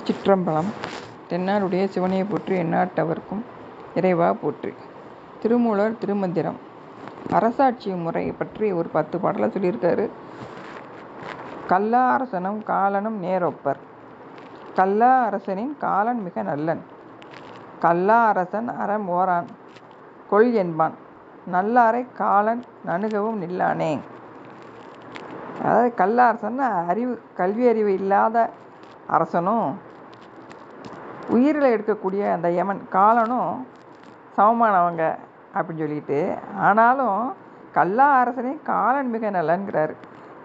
திருச்சிற்றம்பலம் தென்னாருடைய சிவனையை போற்றி எந்நாட்டவர்க்கும் இறைவா போற்றி. திருமூலர் திருமந்திரம். அரசாட்சி முறை பற்றி ஒரு பத்து பாடலை சொல்லியிருக்காரு. கல்லா அரசனும் காலனும் நேரொப்பர். கல்லா அரசனின் காலன் மிக நல்லன். கல்லா அரசன் அறம் ஓரான் கொள் என்பான். நல்லாரை காலன் நணுகவும் நில்லானே. அதாவது கல்லா அரசன் அறிவு கல்வி அறிவு இல்லாத அரசனும் உயிரில் எடுக்கக்கூடிய அந்த யமன் காலனும் சமமானவங்க அப்படின்னு சொல்லிட்டு ஆனாலும் கல்லா அரசனையும் காலன் மிக நல்லன்கிறார்.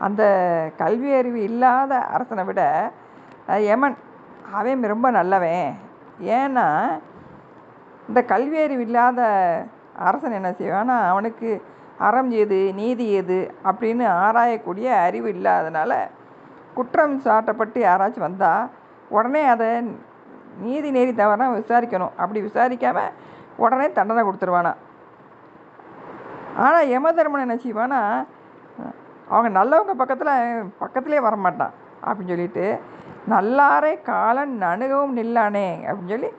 அந்த கல்வி அறிவு இல்லாத அரசனை விட யமன் அவன் ரொம்ப நல்லவன். ஏன்னா இந்த கல்வி அறிவு இல்லாத அரசன் என்ன செய்வான்னா அவனுக்கு அறம் எது நீதி எது அப்படின்னு ஆராயக்கூடிய அறிவு இல்லாதனால குற்றம் சாட்டப்பட்டு யாராச்சும் வந்தால் உடனே அதை நீதி நெறி தவறாக விசாரிக்கணும். அப்படி விசாரிக்காமல் உடனே தண்டனை கொடுத்துருவானா? ஆனால் யம தர்மன் என்ன செய்வானா அவங்க நல்லவங்க பக்கத்தில் பக்கத்துலேயே வரமாட்டான் அப்படின்னு சொல்லிட்டு நல்லாரே காலன் நணுகவும் நில்லானே அப்படின்னு சொல்லி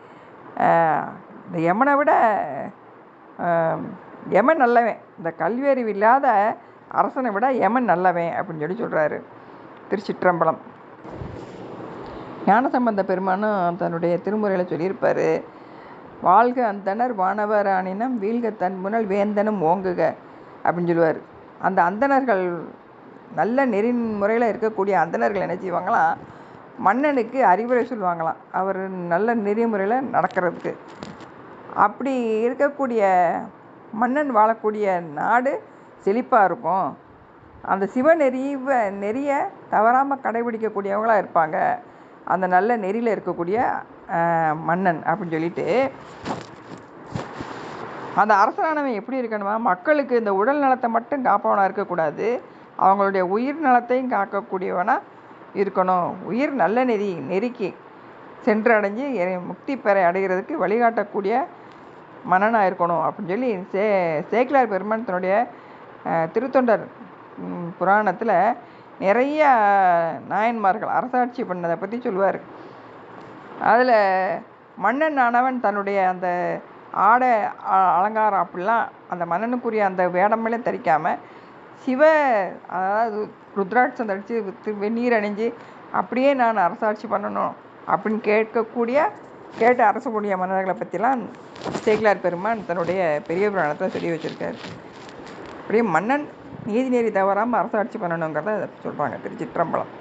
இந்த யமனை விட யமன் நல்லவன். இந்த கல்வி அறிவு இல்லாத அரசனை விட யமன் நல்லவன் அப்படின்னு சொல்லி சொல்கிறாரு திருச்சிற்றம்பலம். ஞானசம்பந்த பெருமானும் தன்னுடைய திருமுறையில் சொல்லியிருப்பார் வாழ்க அந்தனர் வானவராணினம் வீழ்க தன் முனல் வேந்தனும் ஓங்குக அப்படின்னு சொல்லுவார். அந்த அந்தணர்கள் நல்ல நெறிமுறையில் இருக்கக்கூடிய அந்தணர்கள் என்ன செய்வாங்களாம் மன்னனுக்கு அறிவுரை சொல்லுவாங்களாம் அவர் நல்ல நெறிமுறையில் நடக்கிறதுக்கு. அப்படி இருக்கக்கூடிய மன்னன் வாழக்கூடிய நாடு செழிப்பாக இருக்கும். அந்த சிவ நெறிவை நெறியை தவறாமல் கடைபிடிக்கக்கூடியவங்களாக இருப்பாங்க. அந்த நல்ல நெறியில் இருக்கக்கூடிய மன்னன் அப்படின்னு சொல்லிட்டு அந்த அரசனானவன் எப்படி இருக்கணுமா? மக்களுக்கு இந்த உடல் நலத்தை மட்டும் காப்பவனாக இருக்கக்கூடாது. அவங்களுடைய உயிர் நலத்தையும் காக்கக்கூடியவனாக இருக்கணும். உயிர் நல்ல நெறி நெறிக்கு சென்றடைஞ்சு முக்தி பெற அடைகிறதுக்கு வழிகாட்டக்கூடிய மன்னனாக இருக்கணும் அப்படின்னு சொல்லி சே சேக்கிலார் பெருமான் தன்னுடைய திருத்தொண்டர் புராணத்தில் நிறைய நாயன்மார்கள் அரசாட்சி பண்ணதை பற்றி சொல்லுவார். அதில் மன்னன் ஆனவன் தன்னுடைய அந்த ஆடை அலங்காரம் அப்படிலாம் அந்த மன்னனுக்குரிய அந்த வேடமெல்லாம் தரிக்காமல் சிவ அதாவது ருத்ராட்சம் தரித்து வெந்நீர் அணிஞ்சு அப்படியே நான் அரசாட்சி பண்ணணும் அப்படின்னு கேட்கக்கூடிய கேட்டு அரசக்கூடிய மன்னர்களை பற்றிலாம் சேக்கிலார் பெருமான் தன்னுடைய பெரிய புராணத்தை சொல்லி வச்சுருக்காரு. அப்படியே மன்னன் நீதி நெறி தவறாமல் அரசாட்சி பண்ணணுங்கிறத சொல்கிறாங்க திருச்சிற்றம்பலம்